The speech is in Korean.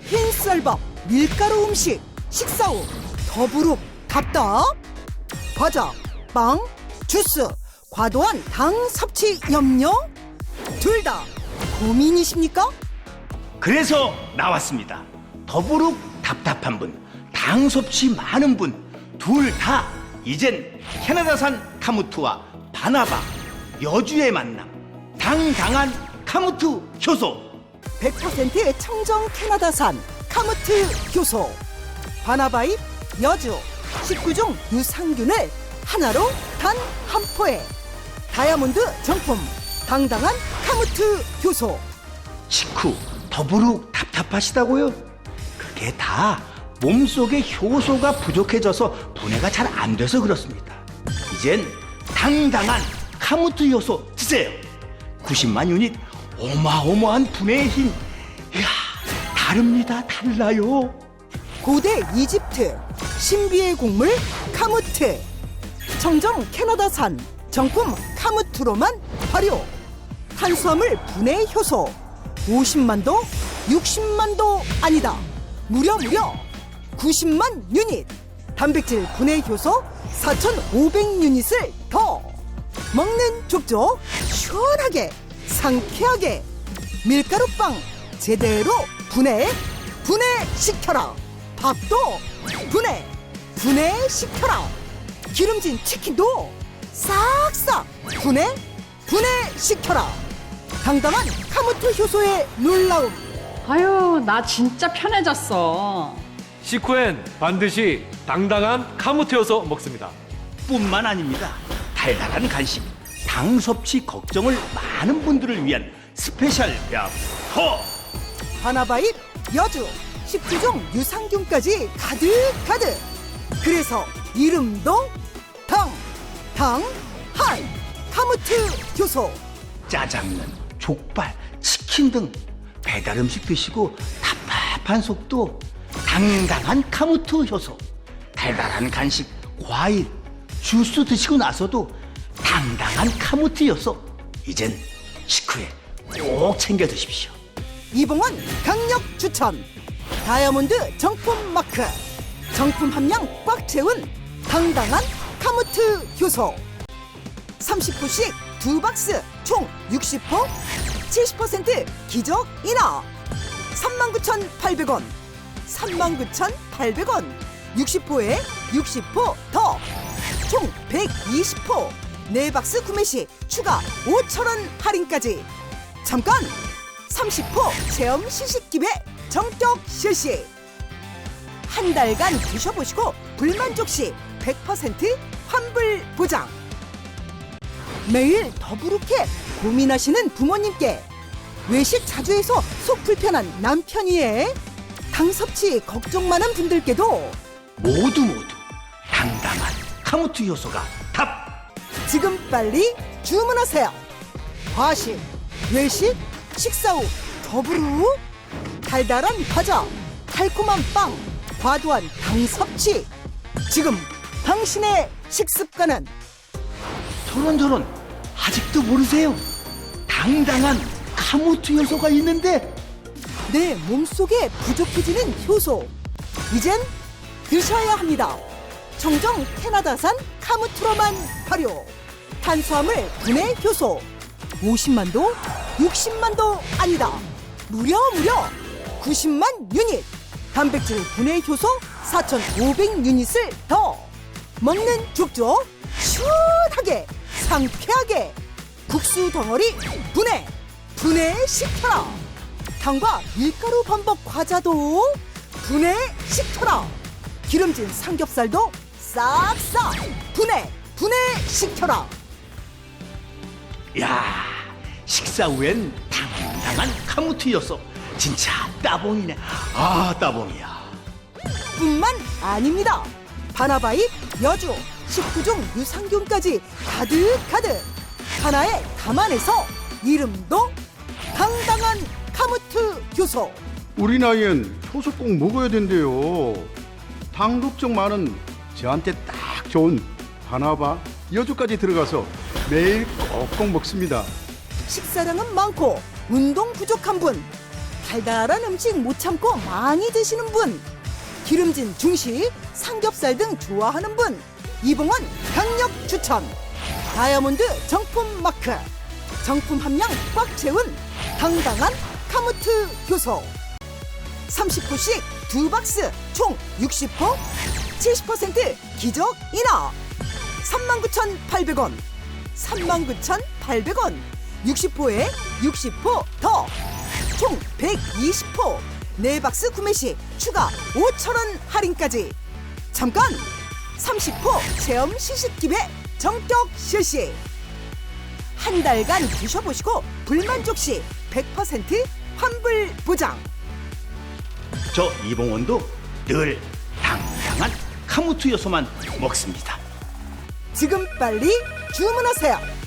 흰쌀밥, 밀가루 음식, 식사 후 더부룩 답답. 과자, 빵, 주스, 과도한 당 섭취 염려? 둘 다 고민이십니까? 그래서 나왔습니다. 더부룩 답답한 분, 당 섭취 많은 분, 둘 다 이젠 캐나다산 카무트와 바나바, 여주의 만남, 당당한 카무트 효소. 100% 청정 캐나다산 카무트 효소 바나바잎 여주 19종 유산균을 하나로 단 한 포에 다이아몬드 정품 당당한 카무트 효소 식후 더부룩 답답하시다고요? 그게 다 몸속에 효소가 부족해져서 분해가 잘 안 돼서 그렇습니다. 이젠 당당한 카무트 효소 드세요. 90만 유닛 어마어마한 분해의 힘. 이야, 다릅니다. 달라요. 고대 이집트 신비의 곡물 카무트 청정 캐나다산 정품 카무트로만 발효 탄수화물 분해 효소 50만도 60만도 아니다 무려 무려 90만 유닛 단백질 분해 효소 4,500 유닛을 더 먹는 족족 시원하게 상쾌하게 밀가루빵 제대로 분해 분해시켜라 밥도 분해 분해시켜라 기름진 치킨도 싹싹 분해 분해시켜라 당당한 카무트 효소의 놀라움 아유, 나 진짜 편해졌어. 식후엔 반드시 당당한 카무트여서 먹습니다. 뿐만 아닙니다. 달달한 간식, 당 섭취 걱정을 많은 분들을 위한 스페셜 병허 바나바잎 여주 19종 유산균까지 가득 가득. 그래서 이름도 당, 당, 한 카무트 효소. 짜장면, 족발, 치킨 등 배달 음식 드시고 답답한 속도. 당당한 카무트 효소 달달한 간식, 과일, 주스 드시고 나서도 당당한 효소 이젠 식후에 꼭 챙겨 드십시오. 이봉원 강력 추천. 다이아몬드 정품 마크. 정품 함량 꽉 채운 당당한 카무트 효소. 30호씩 두 박스 총 60호 70% 기적 인하. 39,800원. 39,800원. 60호에 60호 더 총 120호. 네 박스 구매 시 추가 5,000원 할인까지. 잠깐! 30호 체험 시식 기회 정격 실시. 한 달간 드셔보시고 불만족 시 100% 환불 보장. 매일 더부룩해 고민하시는 부모님께 외식 자주 해서 속 불편한 남편이에 당 섭취 걱정 많은 분들께도 모두 모두 카무트 효소가 답! 지금 빨리 주문하세요. 과식, 외식, 식사 후 더부룩 달달한 과자, 달콤한 빵, 과도한 당 섭취. 지금 당신의 식습관은 저런 저런 아직도 모르세요? 당당한 카무트 효소가 있는데 내 몸속에 부족해지는 효소. 이젠 드셔야 합니다. 청정 캐나다산 카무트로만 발효. 탄수화물 분해 효소. 50만도, 60만도 아니다. 무려 무려 90만 유닛. 단백질 분해 효소 4,500 유닛을 더. 먹는 족족 시원하게 상쾌하게 국수 덩어리 분해 분해시켜라. 당과 밀가루 범벅 과자도 분해시켜라. 기름진 삼겹살도 싹싹 분해 분해 시켜라. 야 식사 후엔 당당한 카무트 효소 진짜 따봉이네 아 따봉이야 뿐만 아닙니다. 바나바잎, 여주, 19종 유산균까지 가득가득 하나에 담아내서 이름도 당당한 카무트 효소. 우리 나이엔 효소 꼭 먹어야 된대요. 당 걱정 많은 저한테 딱 좋은 바나바 여주까지 들어가서 매일 꼭꼭 먹습니다. 식사량은 많고 운동 부족한 분 달달한 음식 못 참고 많이 드시는 분, 기름진 중식, 삼겹살 등 좋아하는 분, 이봉원 강력 추천. 다이아몬드 정품 마크, 정품 함량 꽉 채운 당당한 카무트 효소. 30포씩 두 박스 총 60포 70% 기적 인하. 39,800원. 39,800원. 60포에 60포 더. 총 120포 네박스 구매 시 추가 5,000원 할인까지. 잠깐! 30포 체험 시식 기회 정격 실시. 한 달간 드셔보시고 불만족 시 100% 환불 보장. 저 이봉원도 늘 당당한 카무트 요소만 먹습니다. 지금 빨리 주문하세요.